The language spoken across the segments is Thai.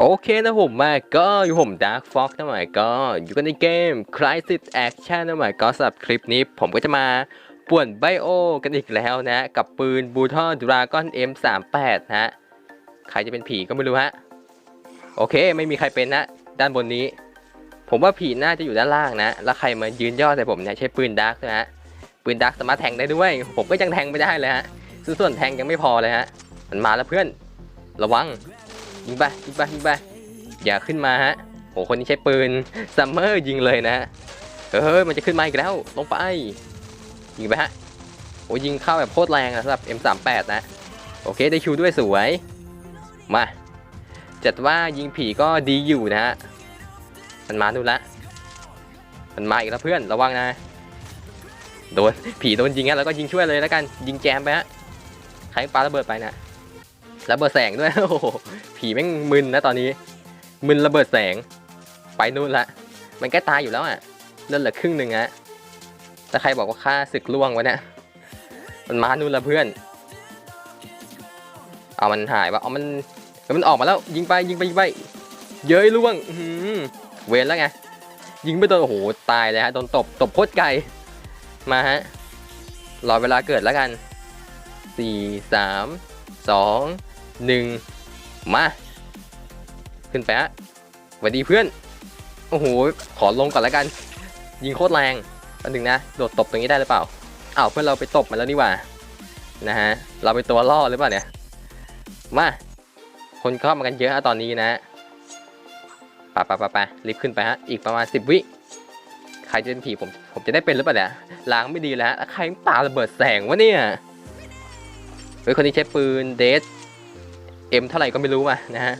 โอเคนะผมมาก็อยู่ผม Dark Fox นะหมายก็อยู่กันในเกม Crisis Action นะหมายก็สำหรับคลิปนี้ผมก็จะมาป่วนไบโอกันอีกแล้วนะ กับปืนบูทอดราก้อน M38 นะฮะใครจะเป็นผีก็ไม่รู้ฮะ โอเคไม่มีใครเป็นนะ ด้านบนนี้ ผมว่าผีน่าจะอยู่ด้านล่างนะ แล้วใครมายืนย่อใส่ผมเนี่ยใช้ปืนดาร์กนะฮะปืนดาร์กสามารถแทงได้ด้วย ผมก็ยังแทงไม่ได้เลยฮะซึ่งส่วนแทงยังไม่พอเลยฮะมันมาแล้วเพื่อน ระวัง ยิงไปยิงไปยิงไปอย่าขึ้นมาฮะโหคนนี้ใช้ปืนซัมเมอร์ยิงเลยนะฮะเฮ้ยมันจะขึ้นมาอีกแล้วลงไปยิงไปฮะโอ้ยิงเข้าแบบโคตรแรงนะสำหรับ M38 นะโอเคได้คิวด้วยสวย มา จัดว่ายิงผีก็ดีอยู่นะฮะมันมาดูละมันมาอีกแล้วเพื่อนระวังนะโดนผีโดนยิงแล้วก็ยิงช่วยเลยแล้วกันยิงแจมไปฮะใครปาระเบิดไปนะ ระเบิดแสงด้วย โอ้โห ผีแม่งมึนนะตอนนี้ มึนระเบิดแสง ไปนู่นละ มันใกล้ตายอยู่แล้วอะ เลือดเหลือครึ่งหนึ่งอะแต่ใครบอกว่าค่าศึกล่วงวะเนี่ย มันมานู่นละเพื่อน เอามันหายวะเอามันมันออกมาแล้ว ยิงไปยิงไปยิงไป เย้ยล่วงอื้อหือเวรแล้วไง ยิงไม่โดนโอ้โห ตายเลยฮะ โดนตบ ตบโคตรไกล มาฮะ รอเวลาเกิดแล้วกันสี่สามสอง หนึ่งมา ขึ้นไปฮะสวัสดีเพื่อน โอ้โห ขอลงก่อนแล้วกัน ยิงโคตรแรงอันหนึ่งนะ โดดตบตรงนี้ได้หรือเปล่าอ้าวเพื่อนเราไปตบมันแล้วนี่หว่า นะฮะ เราไปตัวล่อหรือเปล่าเนี่ย มา คนเข้ามากันเยอะฮะตอนนี้นะปไปไปไปรีบขึ้นไปฮะ อีกประมาณสิบวิใครจะเป็นผีผม ผมจะได้เป็นหรือเปล่าเนี่ยล้างไม่ดีแล้วฮะแล้วใครปาระเบิดแสงวะเนี่ย เฮ้ย คนนี้ใช้ปืนเดส เอ็มเท่าไหร่ก็ไม่รู้มานะฮะ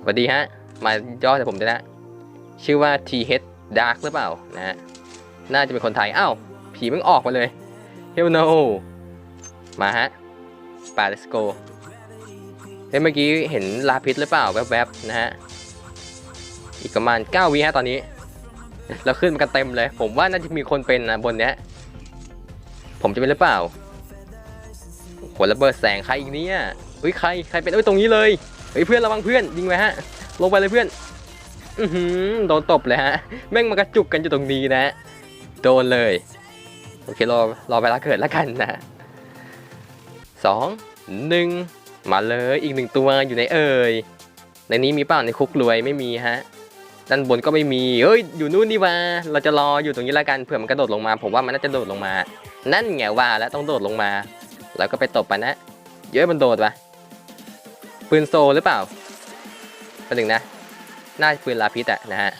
สวัสดีฮะ มาย่อจากผมด้วยนะ ชื่อว่า TH Dark หรือเปล่านะฮะน่าจะเป็นคนไทย อ้าว ผีมึงออกมาเลย Hell no มาฮะปา let's go เฮ้ยเมื่อกี้เห็นลาพิษหรือเปล่า แวบๆนะฮะ อีกประมาณ9วิฮะตอนนี้ เราขึ้นมากันเต็มเลย ผมว่าน่าจะมีคนเป็นนะบนเนี้ย ผมจะเป็นหรือเปล่าหัวระเบิดแสงใครอีกเนี่ย เฮ้ยใครใครเป็นเอ้ยตรงนี้เลยเฮ้ยเพื่อนระวังเพื่อนยิงไปฮะ ลงไปเลยเพื่อนอือหือโดนตบเลยฮะแม่งมากระจุกกันอยู่ตรงนี้นะโดนเลยโอเครอรอเวลาเกิดแล้วกันนะสองหนึ่งมาเลยอีกหนึ่งตัวอยู่ในเอ่ยในนี้มีเปล่าในคุกรวยไม่มีฮะด้านบนก็ไม่มีเอ้ยอยู่นู่นนี่ว่าเราจะรออยู่ตรงนี้แล้วกันเผื่อมันกระโดดลงมา ผมว่ามันน่าจะโดดลงมา นั่นไงว่าแล้วต้องโดดลงมา แล้วก็ไปตบมันนะ เยอะมันโดดปะ ปืนโซหรือเปล่าประหนึ่งนะน่าปืนลาพิษอะนะฮะ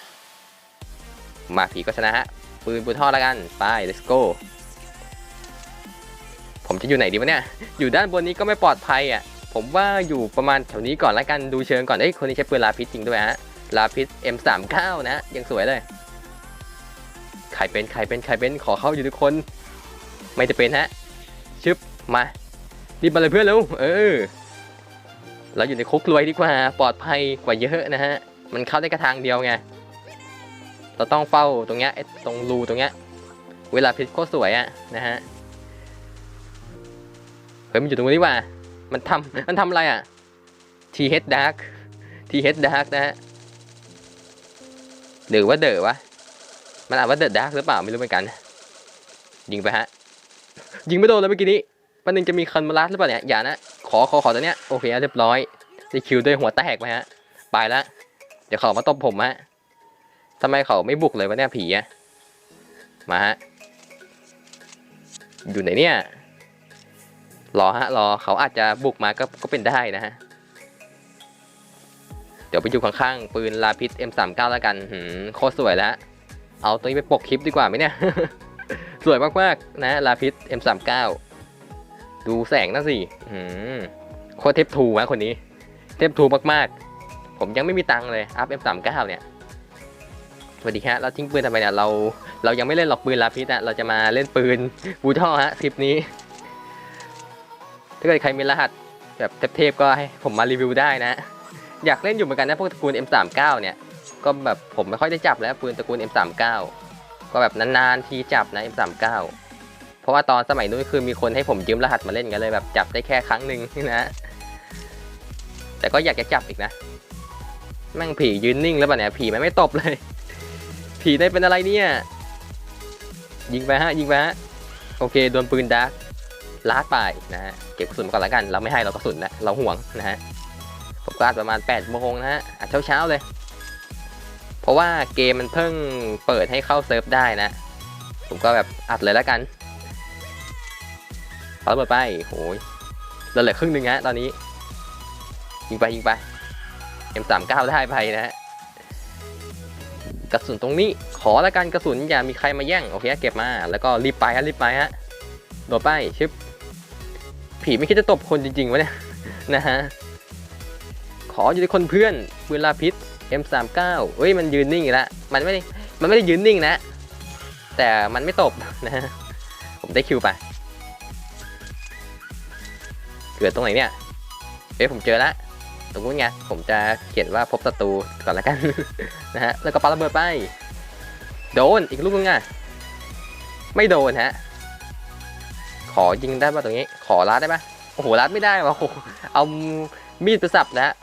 มาผีก็ชนะฮะ ปืนปืนท่อแล้วกัน ไป let's go ผมจะอยู่ไหนดีวะเนี่ย อยู่ด้านบนนี้ก็ไม่ปลอดภัยอะ ผมว่าอยู่ประมาณแถวนี้ก่อนแล้วกัน ดูเชิงก่อน เอ้ย คนนี้ใช้ปืนลาพิษจริงด้วยฮะ ลาพิษ M39 นะยังสวยเลย ใครเป็น ใครเป็น ใครเป็น ขอเข้าอยู่ทุกคน ไม่จะเป็นฮะ ชึบ มา รีบมาเลยเพื่อนเร็ว เออ เราอยู่ในคุกรวยดีกว่าปลอดภัยกว่าเยอะนะฮะ มันเข้าได้กระทางเดียวไง เราต้องเฝ้าตรงเนี้ยตรงรูตรงเนี้ย เวลาพิษโคตรสวยอะนะฮะ เฮ้ยมันอยู่ตรงนี้ว่า มันทำมันทำอะไรอะ TH Dark TH Dark นะฮะหรือว่าเดอวะ มันอ่านว่าเดอะดาร์กหรือเปล่าไม่รู้เหมือนกัน ยิงไปฮะ ยิงไม่โดนเลยเมื่อกี้นี้ปันหนึ่งจะมีคันมาลัดหรือเปล่าเนี่ย อย่านะ ขอขอขอตัวเนี้ยโอเคเรียบร้อยได้คิวด้วยหัวแตกไปฮะไปละเดี๋ยวเขามาตบผมฮะทำไมเขาไม่บุกเลยวะเนี่ยผีอะมาฮะอยู่ไหนเนี่ยรอฮะรอเขาอาจจะบุกมาก็ก็เป็นได้นะฮะเดี๋ยวไปอยู่ข้างๆปืนลาพิษ M39 แล้วกันหืมโคตรสวยแล้วเอาตัวนี้ไปปกคลิปดีกว่าไหมเนี่ย สวยมากๆนะลาพิษ M39 ดูแสงนั่นสิอืมโคตรเทปทูนะคนนี้ เทปทูมากๆ ผมยังไม่มีตังค์เลยอัพ M39 เนี่ยสวัสดีฮะเราทิ้งปืนทำไมเนี่ยเรา เรายังไม่เล่นหรอกปืนลาพิษอะเราจะมาเล่นปืนบูท่อฮะคลิปนี้ ถ้าเกิดใครมีรหัสแบบเทพๆก็ให้ผมมารีวิวได้นะ อยากเล่นอยู่เหมือนกันนะพวกตระกูล M39 เนี่ย ก็แบบผมไม่ค่อยได้จับแล้วปืนตระกูล M39 ก็แบบนานๆทีจับนะ M39 เพ ราะว่าตอนสมัยนู้นคือมีคนให้ผมยืมรหัสมาเล่นกันเลยแบบจับได้แค่ครั้งหนึ่งนะแต่ก็อยากจะจับอีกนะแม่งผียืนนิ่งแล้วป่ะเนี่ยผีมันไม่ตบเลย ผีได้เป็นอะไรเนี่ย ยิงไปฮะยิงไปฮะโอเคโดนปืนดักลาดไปนะฮะเก็บกระสุนก่อนละกัน เราไม่ให้เรากระสุนนะเราห่วงนะฮะผมก็อัดประมาณ8โมงนะฮะอัดเช้าเลย เพราะว่าเกมมันเพิ่งเปิดให้เข้าเซิร์ฟได้นะ ผมก็แบบอัดเลยล้วกัน ปาระเบิดไปโอ้ยเราเหลือครึ่งหนึ่งฮะตอนนี้ ยิงไปยิงไป M39 ได้ไปนะฮะกระสุนตรงนี้ขอละกันกระสุนอย่ามีใครมาแย่งโอเคเก็บมา แล้วก็รีบไปฮะรีบไปฮะโดดไปชึบผีไม่คิดจะตบคนจริงๆวะเนี่ยนะฮะขออยู่ในคนเพื่อนปืนลาพิษ M39 เอ้ยมันยืนนิ่งอีกแล้วมันไม่ได้มันไม่ได้ยืนนิ่งนะ แต่มันไม่ตบนะฮะผมได้คิวไป เกิดตรงไหนเนี่ย เอ้ยผมเจอแล้วตรงนู้นไงผมจะเขียนว่าพบศัตรูก่อนละกัน นะฮะ แล้วก็ปาระเบิดไป โดนอีกลูกนึงอะ ไม่โดนฮะ ขอยิงได้ป่ะตรงนี้ ขอลัดได้ป่ะ โอ้โหลัดไม่ได้ว่ะโอ้โหเอามีดไปสับนะฮะ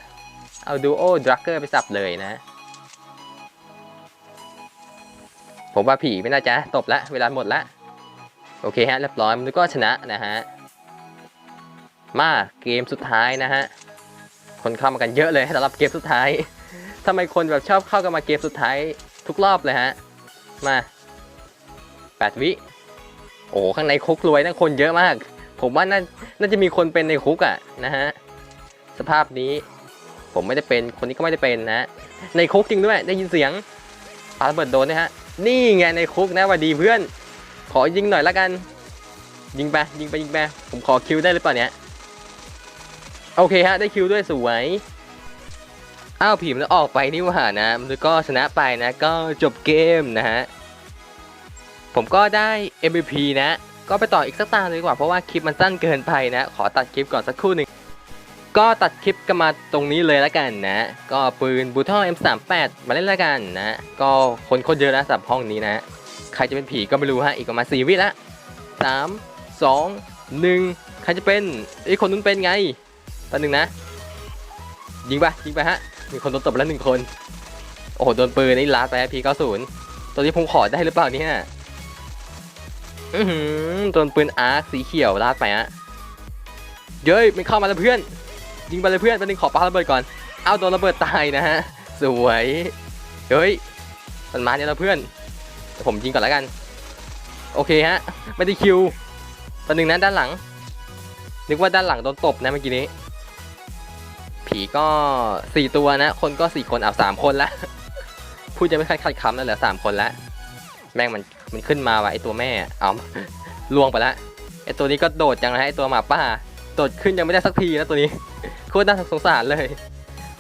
เอาดูโอดรักเกอร์ไปสับเลยนะ ผมว่าผีไม่น่าจะตบละ เวลาหมดละ โอเคฮะเรียบร้อยมันก็ชนะนะฮะ มาเกมสุดท้ายนะฮะ คนเข้ามากันเยอะเลยสำหรับเกมสุดท้ายทำไมคนแบบชอบเข้ากันมาเกมสุดท้ายทุกรอบเลยฮะ มาแปดวิ โอ้ข้างในคุกรวยนั่นคนเยอะมาก ผมว่าน่าน่าจะมีคนเป็นในคุกอะนะฮะ สภาพนี้ ผมไม่ได้เป็น คนนี้ก็ไม่ได้เป็นนะ ในคุกจริงด้วย ได้ยินเสียงปาระเบิดโดนนะฮะ นี่ไงในคุกนะวัดดีเพื่อน ขอยิงหน่อยละกัน ยิงไปยิงไปยิงไป ผมขอคิวได้หรือเปล่าเนี่ย โอเคฮะ ได้คิวด้วยสวย อ้าวผีมันออกไปนี่หว่านะแล้วก็ชนะไปนะก็จบเกมนะฮะ ผมก็ได้ MVP นะ ก็ไปต่ออีกสักตาเลยดีกว่า เพราะว่าคลิปมันสั้นเกินไปนะ ขอตัดคลิปก่อนสักครู่หนึ่ง ก็ตัดคลิปกันมาตรงนี้เลยแล้วกันนะ ก็ปืนบูท่อ M38 มาเล่นแล้วกันนะ ก็คนคนเยอะนะสำหรับห้องนี้นะ ใครจะเป็นผีก็ไม่รู้ฮะ อีกประมาณ4วิละ3 2 1ใครจะเป็นไอ้คนนู้นเป็นไง แป๊บนึงนะ ยิงไปยิงไปฮะ มีคนโดนตบแล้วหนึ่งคน โอ้โห โดนปืนนี่ลาไปพี90ตัวนี้ผมขอได้หรือเปล่าเนี่ยอือหือโดนปืนอาร์คสีเขียวลาดไปฮะ เย้ยมันเข้ามาแล้วเพื่อน ยิงไปเลยเพื่อนแป๊บนึงขอปาระเบิดก่อน เอาโดนระเบิดตายนะฮะ สวย เฮ้ยมันมาเนี่ยแล้วเพื่อน ผมยิงก่อนแล้วกัน โอเคฮะ ไม่ได้คิวตอนหนึ่งนะด้านหลัง นึกว่าด้านหลังโดนตบนะเมื่อกี้นี้ีก็สี่ตัวนะ คนก็สี่คนเอาสามคนละพูดจะไม่ค่อยคัดคำแล้วเหลือสามคนละแม่งมันมันขึ้นมาว่ะไอตัวแม่เอาล่วงไปละไอตัวนี้ก็โดดจังนะไอตัวหมาป้า โดดขึ้นยังไม่ได้สักทีนะตัวนี้โคตรน่าสงสารเลย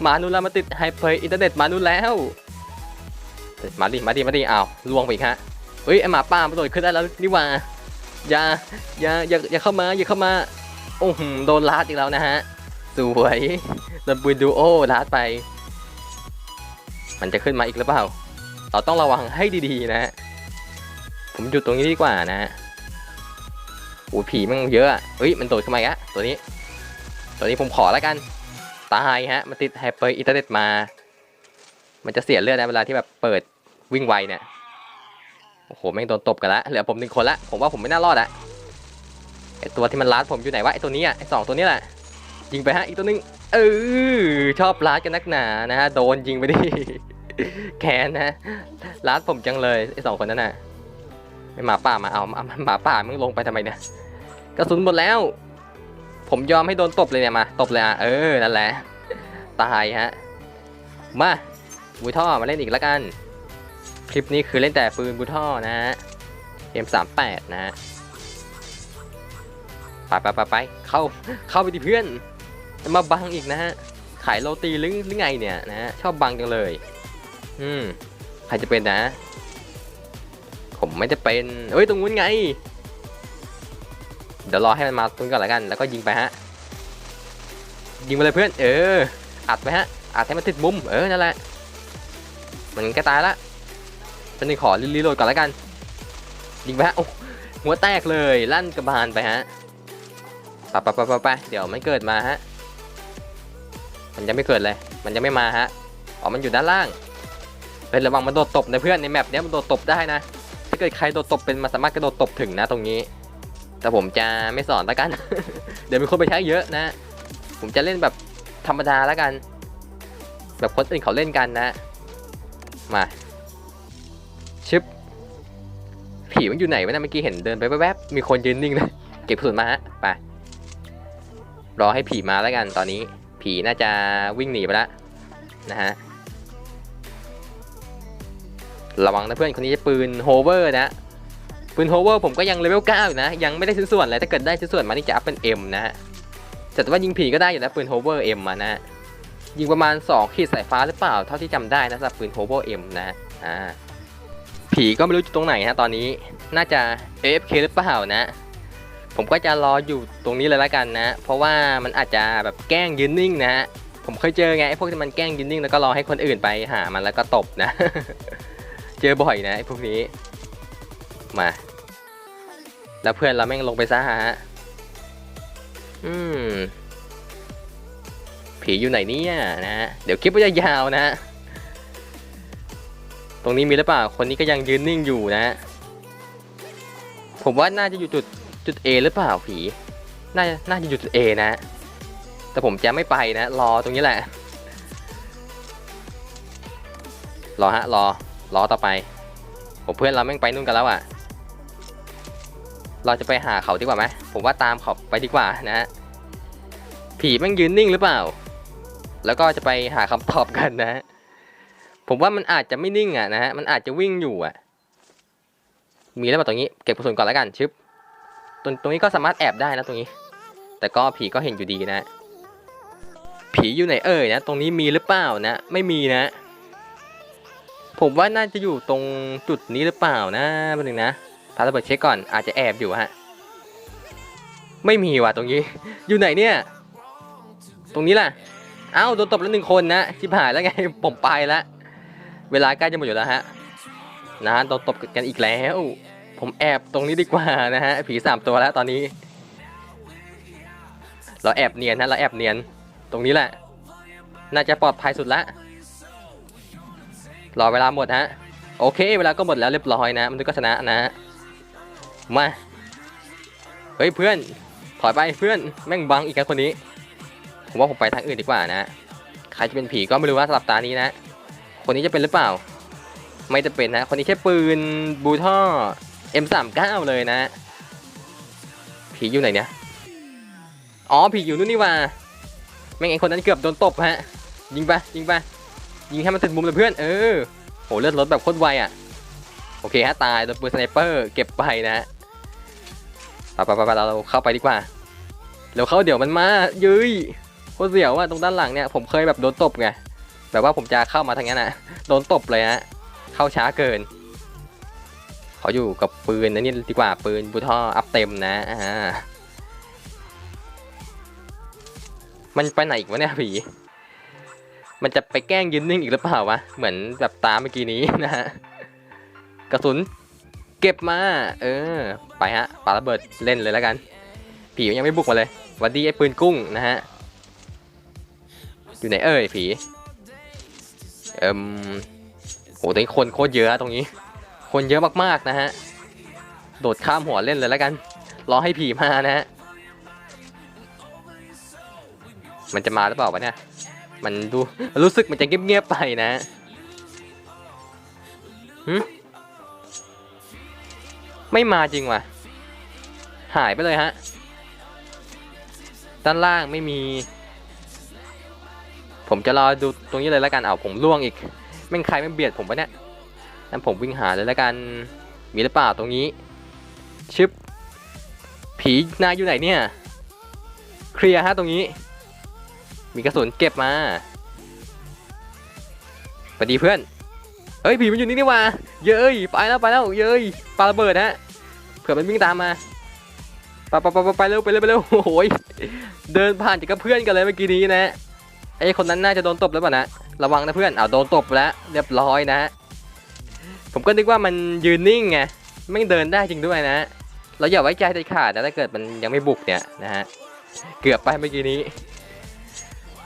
หมานูนแล้วมาติดไฮเปอร์อินเทอร์เน็ตหมานูนแล้วมาดิมาดิมาดิอ้าวล่วงไปอีกฮะเฮ้ยไอหมาป้ามันโดดขึ้นได้แล้วนี่ว่าอย่าอย่าอย่าอย่าเข้ามาอย่าเข้ามาโอ้โหโดนลาดอีกแล้วนะฮะสวย โดนปืนดูโอลาดไป มันจะขึ้นมาอีกหรือเปล่า เราต้องระวังให้ดีๆนะฮะผมอยู่ตรงนี้ดีกว่านะฮะโอ้ผีมันเยอะเฮ้ย มันโดดขึ้นมาอีกแล้วตัวนี้ ตัวนี้ผมขอแล้วกัน ตายฮะ มันติดไฮปเปอร์อินเทอร์เน็ตมา มันจะเสียเลือดนะเวลาที่แบบเปิดวิ่งไวเนี่ย โอ้โห แม่งโดนตบกันละ เหลือผมหนึ่งคนละ ผมว่าผมไม่น่ารอดอะไอตัวที่มันลัดผมอยู่ไหนวะ ไอตัวนี้อะไอสองตัวนี้แหละ ยิงไปฮะอีกตัวนึงเออชอบลัดกันนักหนานะฮะโดนยิงไปดิแคนนะลัดผมจังเลยไอสองคนนั้นน่ะไม่หมาป่ามาเอาหมาหมาป่ามึงลงไปทำไมเนี่ยกระสุนหมดแล้ว ผมยอมให้โดนตบเลยเนี่ยมาตบเลยอะเออนั่นแหละตายฮะมาบูท่อมาเล่นอีกแล้วกัน คลิปนี้คือเล่นแต่ปืนบูท่อนะฮะ M38 นะฮะไปไปไปไปเข้าเข้าไปดิเพื่อน มาบังอีกนะฮะ ขายโรตีหรือหรือไงเนี่ยนะฮะ ชอบบังจังเลย อืม ใครจะเป็นนะ ผมไม่จะเป็นเอ้ย ตรงนู้นไง เดี๋ยวรอให้มันมาตรงนี้ก่อนล้วกัน แล้วก็ยิงไปฮะ ยิงไปเลยเพื่อน เออ อัดไปฮะ อัดให้มันติดมุม เออ นั่นแหละ มันก็ตายละเป็นขอรีโหลดก่อนล้วกัน ยิงไปฮะ โอ้ หัวแตกเลย ลั่นกระบาลไปฮะไปไปไปไปเดี๋ยวไมันเกิดมาฮะ มันยังไม่เกิดเลย มันยังไม่มาฮะ อ๋อ มันอยู่ด้านล่างเป็นระวังมันโดดตบนะเพื่อนในแมปเนี้ยมันโดดตบได้นะ ถ้าเกิดใครโดดตบเป็นมันสามารถกระโดดตบถึงนะตรงนี้ แต่ผมจะไม่สอนล้วกัน เดี๋ยวมีคนไปใช้เยอะนะ ผมจะเล่นแบบธรรมดาแล้วกัน แบบคนอื่นเขาเล่นกันนะ มา ชึบ ผีมันอยู่ไหนวะเนะเมื่อกี้เห็นเดินไปแวบๆ มีคนยืนนิ่งเลยเก็บกระสุนมาฮะ ไป รอให้ผีมาแล้วกันตอนนี้ ผีน่าจะวิ่งหนีไปแล้วนะฮะระวังนะเพื่อนคนนี้จะปืนโฮเวอร์นะปืนโฮเวอร์ผมก็ยังเลเวล9อยู่นะ ยังไม่ได้ชิ้นส่วนเลยถ้าเกิดได้ชิ้นส่วนมานี่จะอัพเป็น M นะฮะแต่ว่ายิงผีก็ได้อยู่นะปืนโฮเวอร์ M มานะยิงประมาณ 2 ขีดสายฟ้าหรือเปล่าเท่าที่จำได้นะสำหรับปืนโฮเวอร์ M นะอ่าผีก็ไม่รู้อยู่ตรงไหนฮะตอนนี้น่าจะ AFK หรือเปล่านะ ผมก็จะรออยู่ตรงนี้เลยละกันนะ เพราะว่ามันอาจจะแบบแกล้งยืนนิ่งนะฮะผมเคยเจอไงไอ้พวกที่มันแกล้งยืนนิ่งแล้วก็รอให้คนอื่นไปหามันแล้วก็ตบนะ เจอบ่อยนะไอ้พวกนี้ มา แล้วเพื่อนเราแม่งลงไปซะฮะอืมผีอยู่ไหนเนี่ยนะฮะเดี๋ยวคลิปก็จะยาวนะฮะตรงนี้มีหรือเปล่า คนนี้ก็ยังยืนนิ่งอยู่นะฮะผมว่าน่าจะอยู่จุด จุด A หรือเปล่าผี น่าน่าจะอยู่จุด A นะ แต่ผมจะไม่ไปนะ รอตรงนี้แหละ รอฮะ รอ รอต่อไปผมเพื่อนเราแม่งไปนู่นกันแล้วอะ เราจะไปหาเขาดีกว่าไหมผมว่าตามเขาไปดีกว่านะฮะ ผีแม่งยืนนิ่งหรือเปล่า แล้วก็จะไปหาคำตอบกันนะฮะ ผมว่ามันอาจจะไม่นิ่งอะนะฮะ มันอาจจะวิ่งอยู่อะ มีแล้วป่ะตรงนี้ เก็บกระสุนก่อนแล้วกันชึบ รงตรงนี้ก็สามารถแอบได้นะตรงนี้ แต่ก็ผีก็เห็นอยู่ดีนะ ผีอยู่ไหนเอ่ยนะ ตรงนี้มีหรือเปล่านะ ไม่มีนะ ผมว่าน่าจะอยู่ตรงจุดนี้หรือเปล่านะแป๊บนึงนะพาระเบิดเช็คก่อนอาจจะแอบอยู่ฮะ ไม่มีว่ะตรงนี้ อยู่ไหนเนี่ย ตรงนี้ล่ะ เอ้าโดนตบแล้วหนึ่งคนนะชิบหายแล้วไงผมไปแล้วเวลาใกล้จะหมดอยู่แล้วฮะนะโดนตบกันอีกแล้ว ผมแอบตรงนี้ดีกว่านะฮะผีสามตัวแล้วตอนนี้ เราแอบเนียนนะเราแอบเนียนตรงนี้แหละ น่าจะปลอดภัยสุดละรอเวลาหมดฮะโอเค เวลาก็หมดแล้วเรียบร้อยนะ มันก็ชนะนะมาเฮ้ยเพื่อนถอยไปเพื่อนแม่งบังอีกแล้วคนนี้ ผมว่าผมไปทางอื่นดีกว่านะใครจะเป็นผีก็ไม่รู้ว่าสำหรับตานี้นะ คนนี้จะเป็นหรือเปล่า ไม่จะเป็นนะ คนนี้ใช้ปืนบูท่อ M39 เลยนะ ผีอยู่ไหนเนี่ย อ๋อ ผีอยู่นู่นนี่ว่า แม่งไอคนนั้นเกือบโดนตบฮะ ยิงไป ยิงไป ยิงให้มันถึงมุมเลยเพื่อน เออ โห เลือดลดแบบโคตรไวอะ โอเคฮะ ตายโดนปืนสไนเปอร์ เก็บไปนะฮะไปไปไปเราเข้าไปดีกว่าเดี๋ยวเข้าเดี๋ยวมันมายืยโคตรเสียวอะตรงด้านหลังเนี่ยผมเคยแบบโดนตบไงแบบว่าผมจะเข้ามาทางนี้นะโดนตบเลยฮะเข้าช้าเกิน ขออยู่กับปืนนะนี่ดีกว่าปืนบูท่ออัพเต็มนะอ่ามันไปไหนอีกวะเนี่ยผีมันจะไปแกล้งยืนนิ่งอีกหรือเปล่าวะ เหมือนแบบตามเมื่อกี้นี้นะฮะ กระสุนเก็บมา เออ ไปฮะปาระเบิดเล่นเลยแล้วกัน ผียังไม่บุกมาเลยวันดีไอ้ปืนกุ้งนะฮะ อยู่ไหนเอ่ยผี เอิมโหตรงนี้คนโคตรเยอะตรงนี้ คนเยอะมากๆนะฮะ โดดข้ามหัวเล่นเลยแล้วกัน รอให้ผีมานะฮะ มันจะมาหรือเปล่าวะเนี่ย มันดูรู้สึกมันจะเงียบๆไปนะหึไม่มาจริงว่ะ หายไปเลยฮะ ด้านล่างไม่มี ผมจะรอดูตรงนี้เลยแล้วกัน เอาผมล่วงอีก แม่งใครแม่งเบียดผมปะเนี่ย งั้นผมวิ่งหาเลยแล้วกัน มีหรือเปล่าตรงนี้ ชึบ ผีนายอยู่ไหนเนี่ย เคลียร์ฮะตรงนี้ มีกระสุนเก็บมาสวัสดีเพื่อน เฮ้ยผีมันอยู่นี่นี่ว่า เย้ยไปแล้วไปแล้วเย้ยปาระเบิดฮะ เผื่อมันวิ่งตามมาไปไปไปไปไปเร็วไปเร็วไปเร็วโอ้ยเดินผ่านจากกับเพื่อนกันเลยเมื่อกี้นี้นะไอ้คนนั้นน่าจะโดนตบแล้วป่ะนะ ระวังนะเพื่อนเอาโดนตบแล้ว เรียบร้อยนะ ผมก็นึกว่ามันยืนนิ่งไงไม่เดินได้จริงด้วยนะ เราอย่าไว้ใจเด็ดขาดนะถ้าเกิดมันยังไม่บุกเนี่ยนะฮะเกือบไปเมื่อกี้นี้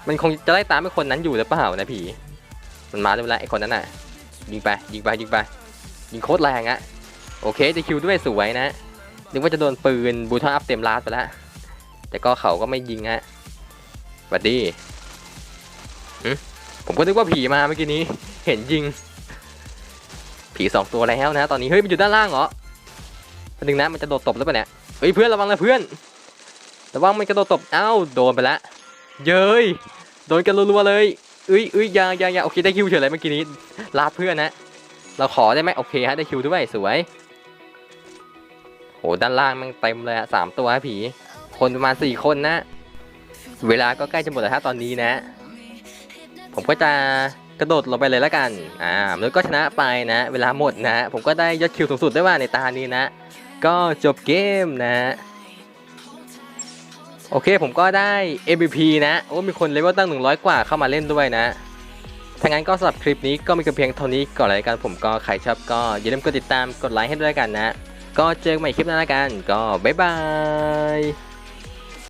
มันคงจะไล่ตามไอ้คนนั้นอยู่หรือเปล่านะผีมันมาเร็วแล้วไอ้คนนั้นน่ะ ยิงไปยิงไปยิงไปยิงโคตรแรงอะโอเคได้คิวด้วยสวยนะนึกว่าจะโดนปืนบูทอนอัพเต็มลาดไปแล้วแต่ก็เขาก็ไม่ยิงฮะสวัสดีผมก็นึกว่าผีมาเมื่อกี้นี้ เห็นยิง ผีสองตัวแล้วนะ ตอนนี้เฮ้ยมันอยู่ด้านล่างเหรอประเด็นงนะมันจะโดดตบแล้วป่ะเนี่ยเฮ้ยเพื่อนระวังนะเพื่อนระวังมันกระโดดตบอ้าวโดนไปละ เย้ยโดนกันรัวๆเลยเอ้ยเอ้ยยาอยาอยาโอเคได้คิวเฉยเลยเมื่อกี้นี้ลาเพื่อนนะ เราขอได้ไหมโอเคฮะได้คิวด้วยสวยโหด้านล่างมันเต็มเลยอะสามตัวฮะผี คนประมาณสี่คนนะ เวลาก็ใกล้จะหมดแล้วฮะตอนนี้นะ ผมก็จะ กระโดดลงไปเลยแล้วกัน อ่าแล้วก็ชนะไปนะ เวลาหมดนะ ผมก็ได้ยอดคิวสูงสุดได้ว่าในตานี้นะ ก็จบเกมนะ โอเคผมก็ได้ MVP นะ โอ้ มีคนเลเวลตั้ง 100 กว่าเข้ามาเล่นด้วยนะถ้างั้นก็สำหรับคลิปนี้ก็มีกันเพียงเท่านี้ก่อนเลยละกันผมก็ใครชอบก็อย่าลืมกดติดตามกดไลค์ให้ด้วยกันนะ ก็เจอกันใหม่คลิปหน้าละกันก็บ๊ายบาย